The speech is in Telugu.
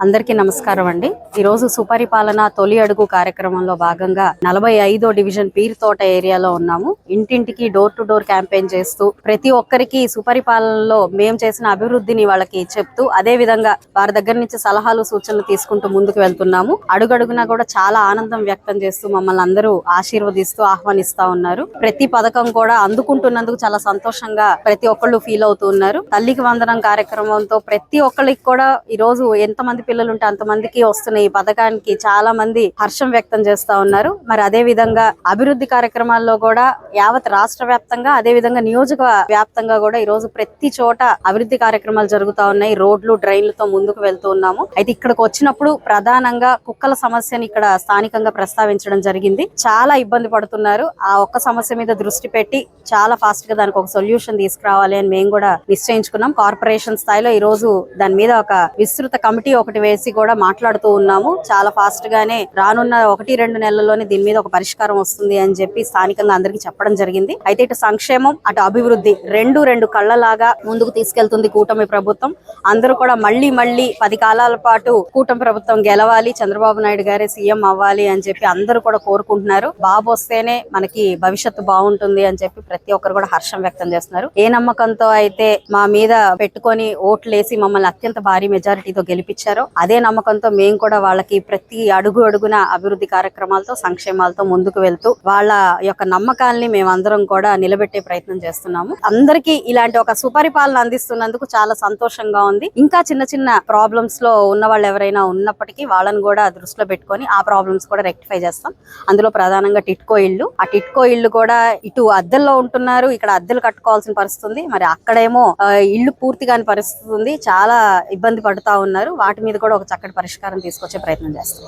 అందరికీ నమస్కారం అండి. ఈ రోజు సుపరిపాలన తొలి అడుగు కార్యక్రమంలో భాగంగా నలభై ఐదో డివిజన్ పీర్ తోట ఏరియాలో ఉన్నాము. ఇంటింటికి డోర్ టు డోర్ క్యాంపెయిన్ చేస్తూ ప్రతి ఒక్కరికి సుపరిపాలనలో మేము చేసిన అభివృద్ధిని వాళ్ళకి చెప్తూ అదే విధంగా వారి దగ్గర నుంచి సలహాలు సూచనలు తీసుకుంటూ ముందుకు వెళ్తున్నాము. అడుగడుగునా కూడా చాలా ఆనందం వ్యక్తం చేస్తూ మమ్మల్ని అందరూ ఆశీర్వదిస్తూ ఆహ్వానిస్తా ఉన్నారు. ప్రతి పథకం కూడా అందుకుంటున్నందుకు చాలా సంతోషంగా ప్రతి ఒక్కళ్ళు ఫీల్ అవుతూ ఉన్నారు. తల్లికి వందనం కార్యక్రమంతో ప్రతి ఒక్కరికి కూడా ఈ రోజు ఎంతమంది పిల్లలు ఉంటే అంతమందికి వస్తున్న ఈ పథకానికి చాలా మంది హర్షం వ్యక్తం చేస్తా ఉన్నారు. మరి అదే విధంగా అభివృద్ధి కార్యక్రమాల్లో కూడా యావత్ రాష్ట్ర వ్యాప్తంగా అదే విధంగా నియోజక వ్యాప్తంగా కూడా ఈ రోజు ప్రతి చోట అభివృద్ధి కార్యక్రమాలు జరుగుతా ఉన్నాయి. రోడ్లు డ్రైన్లతో ముందుకు వెళ్తూ ఉన్నాము. అయితే ఇక్కడికి వచ్చినప్పుడు ప్రధానంగా కుక్కల సమస్యని ఇక్కడ స్థానికంగా ప్రస్తావించడం జరిగింది. చాలా ఇబ్బంది పడుతున్నారు. ఆ ఒక్క సమస్య మీద దృష్టి పెట్టి చాలా ఫాస్ట్గా దానికి ఒక సొల్యూషన్ తీసుకురావాలి అని మేము కూడా నిశ్చయించుకున్నాం. కార్పొరేషన్ స్థాయిలో ఈ రోజు దాని మీద ఒక విస్తృత కమిటీ ఒకటి వేసి కూడా మాట్లాడుతూ ఉన్నాము. చాలా ఫాస్ట్ గానే రానున్న ఒకటి రెండు నెలల్లోనే దీని మీద ఒక పరిష్కారం వస్తుంది అని చెప్పి స్థానికంగా అందరికీ చెప్పడం జరిగింది. అయితే ఇటు సంక్షేమం అటు అభివృద్ధి రెండు రెండు కళ్ళలాగా ముందుకు తీసుకెళ్తుంది కూటమి ప్రభుత్వం. అందరూ కూడా మళ్ళీ మళ్ళీ పది కాలాల పాటు కూటమి ప్రభుత్వం గెలవాలి చంద్రబాబు నాయుడు గారే సీఎం అవ్వాలి అని చెప్పి అందరూ కూడా కోరుకుంటున్నారు. బాబు వస్తేనే మనకి భవిష్యత్తు బాగుంటుంది అని చెప్పి ప్రతి ఒక్కరు కూడా హర్షం వ్యక్తం చేస్తున్నారు. ఏ నమ్మకంతో అయితే మా మీద పెట్టుకొని ఓట్లేసి మమ్మల్ని అత్యంత భారీ మెజారిటీతో గెలిపించారో అదే నమ్మకంతో మేము కూడా వాళ్ళకి ప్రతి అడుగు అడుగున అభివృద్ధి కార్యక్రమాలతో సంక్షేమాలతో ముందుకు వెళ్తూ వాళ్ళ యొక్క నమ్మకాల్ని మేమందరం కూడా నిలబెట్టే ప్రయత్నం చేస్తున్నాము. అందరికీ ఇలాంటి ఒక సుపరిపాలన అందిస్తున్నందుకు చాలా సంతోషంగా ఉంది. ఇంకా చిన్న చిన్న ప్రాబ్లమ్స్లో ఉన్న వాళ్ళు ఎవరైనా ఉన్నప్పటికీ వాళ్ళని కూడా దృష్టిలో పెట్టుకొని ఆ ప్రాబ్లమ్స్ కూడా రెక్టిఫై చేస్తాం. అందులో ప్రధానంగా టిట్కో ఇల్లు. ఆ టిట్కో ఇల్లు కూడా ఇటు అద్దెల్లో ఉంటున్నారు. ఇక్కడ అద్దెలు కట్టుకోవాల్సిన పరిస్థితి మరి అక్కడేమో ఇల్లు పూర్తి కాని పరిస్థితి ఉంది చాలా ఇబ్బంది పడుతా ఉన్నారు. వాటి మీద కూడా ఒక చక్కటి పరిష్కారం తీసుకొచ్చే ప్రయత్నం చేస్తాం.